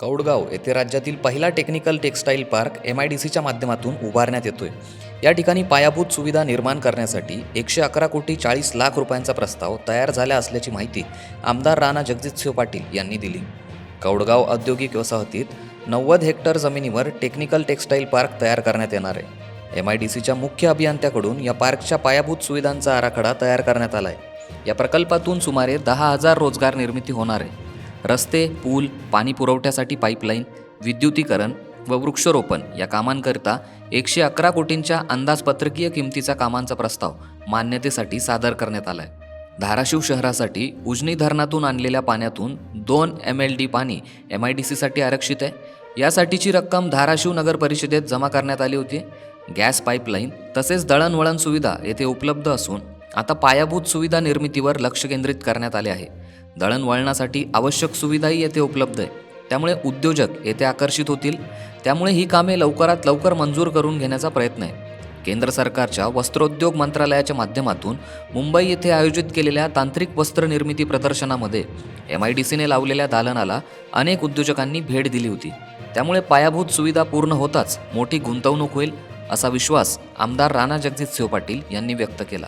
कौडगाव येथे राज्यातील पहिला technical textile park M I D सीच्या माध्यमातून उभारण्यात येतोय. या ठिकाणी पायाभूत सुविधा निर्माण करण्यासाठी एकशे अकरा कोटी चाळीस लाख रुपयांचा प्रस्ताव तयार झाला असल्याची माहिती आमदार राणा जगजितसिंह पाटील यांनी दिली. कौडगाव औद्योगिक वसाहतीत नव्वद हेक्टर जमिनीवर टेक्निकल टेक्स्टाईल पार्क तयार करण्यात येणार आहे. एम आय डी सीच्या मुख्य अभियंत्याकडून या पार्कच्या पायाभूत सुविधांचा आराखडा तयार करण्यात आला आहे या प्रकल्पातून सुमारे दहा हजार रोजगार निर्मिती होणार आहे. रस्ते पूल पाणी पुरवठ्यासाठी पाईपलाईन विद्युतीकरण व वृक्षारोपण या कामांकरिता एकशे अकरा कोटींच्या अंदाजपत्रकीय किमतीचा कामांचा प्रस्ताव मान्यतेसाठी सादर करण्यात आला आहे धाराशिव शहरासाठी उजनी धरणातून आणलेल्या पाण्यातून दोन एम एल डी पाणी एम आय डी सीसाठी आरक्षित आहे. यासाठीची रक्कम धाराशिव नगर परिषदेत जमा करण्यात आली होती. गॅस पाईपलाईन तसेच दळणवळण सुविधा येथे उपलब्ध असून आता पायाभूत सुविधा निर्मितीवर लक्ष केंद्रित करण्यात आले आहे. दळणवळणासाठी आवश्यक सुविधाही येथे उपलब्ध आहे. त्यामुळे उद्योजक येथे आकर्षित होतील. त्यामुळे ही कामे लवकरात लवकर मंजूर करून घेण्याचा प्रयत्न आहे. केंद्र सरकारच्या वस्त्रोद्योग मंत्रालयाच्या माध्यमातून मुंबई येथे आयोजित केलेल्या तांत्रिक वस्त्र निर्मिती प्रदर्शनामध्ये एम आय डी सीने लावलेल्या दालनाला अनेक उद्योजकांनी भेट दिली होती. त्यामुळे पायाभूत सुविधा पूर्ण होताच मोठी गुंतवणूक होईल असा विश्वास आमदार राणा जगजितसिंह पाटील यांनी व्यक्त केला.